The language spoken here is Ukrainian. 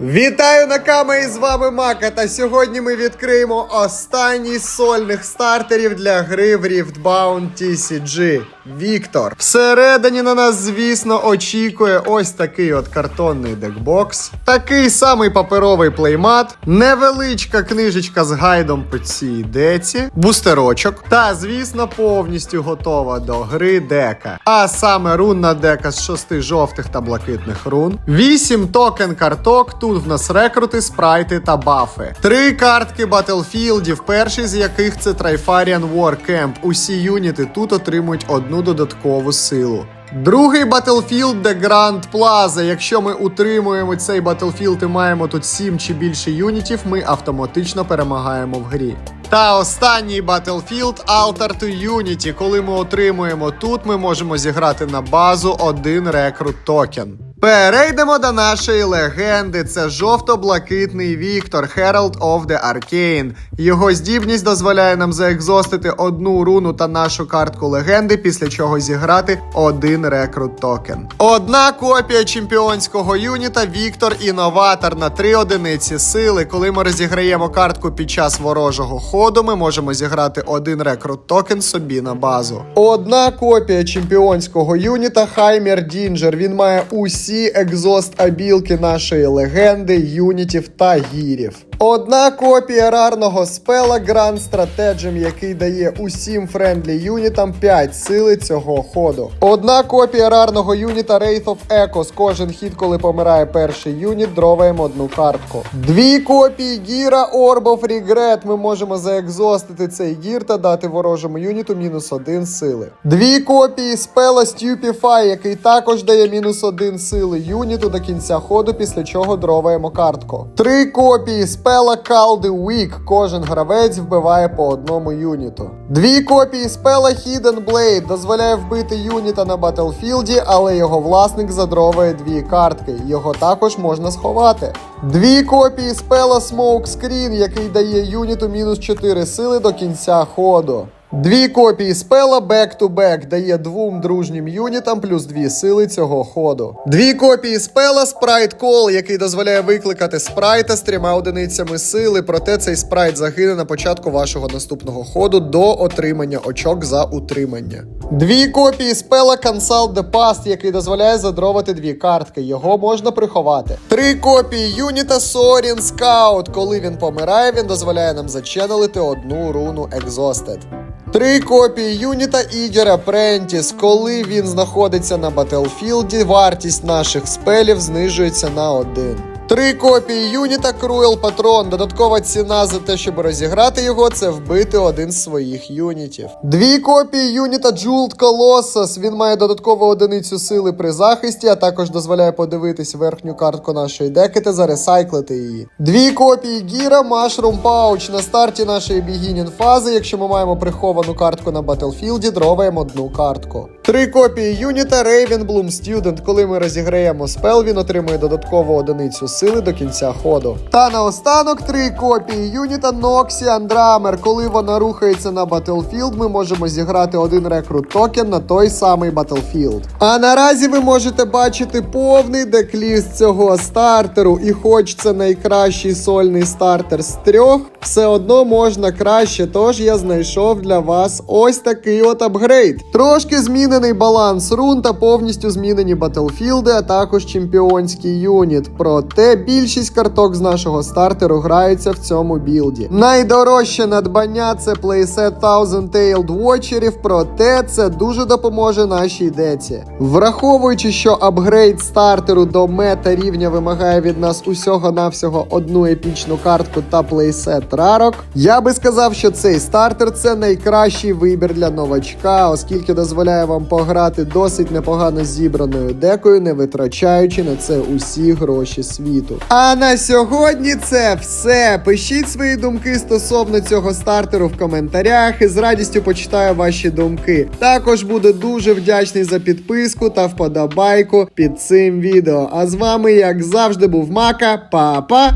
Вітаю Накама і з вами Мака. Та сьогодні ми відкриємо останній сольних стартерів для гри в Riftbound TCG. Віктор. Всередині на нас, звісно, очікує ось такий от картонний декбокс, такий самий паперовий плеймат, невеличка книжечка з гайдом по цій деці, бустерочок та, звісно, повністю готова до гри дека. А саме рунна дека з шести жовтих та блакитних рун, 8 токен карток. Тут в нас рекрути, спрайти та бафи. Три картки батлфілдів, перший з яких це Trifarian War Camp. Усі юніти тут отримують одну додаткову силу. Другий Battlefield The Grand Plaza. Якщо ми утримуємо цей Battlefield і маємо тут 7 чи більше юнітів, ми автоматично перемагаємо в грі. Та останній Battlefield Altar to Unity. Коли ми отримуємо тут, ми можемо зіграти на базу один рекрут токен. Перейдемо до нашої легенди. Це жовто-блакитний Віктор Herald of the Arcane. Його здібність дозволяє нам заекзостити одну руну та нашу картку легенди, після чого зіграти один рекрут токен. Одна копія чемпіонського юніта Віктор інноватор на три одиниці сили. Коли ми розіграємо картку під час ворожого ходу, ми можемо зіграти один рекрут токен собі на базу. Одна копія чемпіонського юніта Хаймер Дінджер. Він має усі екзост абілки нашої легенди, юнітів та гірів. Одна копія рарного спела Grand Stratagem, який дає усім френдлі юнітам 5 сили цього ходу. Одна копія рарного юніта Wraith of Echoes. Кожен хід, коли помирає перший юніт, дроваємо одну картку. Дві копії гіра Orb of Regret. Ми можемо заекзостити цей гір та дати ворожому юніту мінус один сили. Дві копії спела Stupefy, який також дає мінус один сили юніту до кінця ходу, після чого дроваємо картку. Три копії спела Caldi Weak. Кожен гравець вбиває по одному юніту. Дві копії спела Hidden Blade дозволяє вбити юніта на батлфілді, але його власник задровує дві картки. Його також можна сховати. Дві копії спела Smoke Screen, який дає юніту мінус 4 сили до кінця ходу. Дві копії спела Back дає двом дружнім юнітам плюс дві сили цього ходу. Дві копії спела Sprite Call, який дозволяє викликати спрайта з трьома одиницями сили, проте цей спрайт загине на початку вашого наступного ходу до отримання очок за утримання. Дві копії спела Consult the Past, який дозволяє задровати дві картки. Його можна приховати. Три копії юніта Sorin Scout. Коли він помирає, він дозволяє нам заченелити одну руну Exhausted. Три копії юніта Ігера Прентіс. Коли він знаходиться на батлфілді, вартість наших спелів знижується на один. Три копії юніта Cruel Патрон. Додаткова ціна за те, щоб розіграти його, це вбити один з своїх юнітів. Дві копії юніта Jeweled Colossus. Він має додаткову одиницю сили при захисті, а також дозволяє подивитись верхню картку нашої деки та заресайклити її. Дві копії Гіра Mushroom Pouch. На старті нашої бігінін фази, якщо ми маємо приховану картку на батлфілді, дроваємо одну картку. Три копії юніта Raven Bloom Student. Коли ми розіграємо спел, він отримує додаткову одиницю сили до кінця ходу. Та наостанок три копії юніта Noxian Drummer. Коли вона рухається на Battlefield, ми можемо зіграти один рекрут токен на той самий Battlefield. А наразі ви можете бачити повний декліст цього стартеру. І хоч це найкращий сольний стартер з трьох, все одно можна краще. Тож я знайшов для вас ось такий от апгрейд. Трошки змінений баланс рун та повністю змінені батлфілди, а також чемпіонський юніт. Проте більшість карток з нашого стартеру граються в цьому білді. Найдорожче надбання це плейсет Thousand Tailed Watcherів, проте це дуже допоможе нашій деці. Враховуючи, що апгрейд стартеру до мета рівня вимагає від нас усього-навсього одну епічну картку та плейсет рарок, я би сказав, що цей стартер це найкращий вибір для новачка, оскільки дозволяє вам пограти досить непогано зібраною декою, не витрачаючи на це усі гроші світу. А на сьогодні це все. Пишіть свої думки стосовно цього стартеру в коментарях і з радістю почитаю ваші думки. Також буду дуже вдячний за підписку та вподобайку під цим відео. А з вами, як завжди, був Мака. Па-па!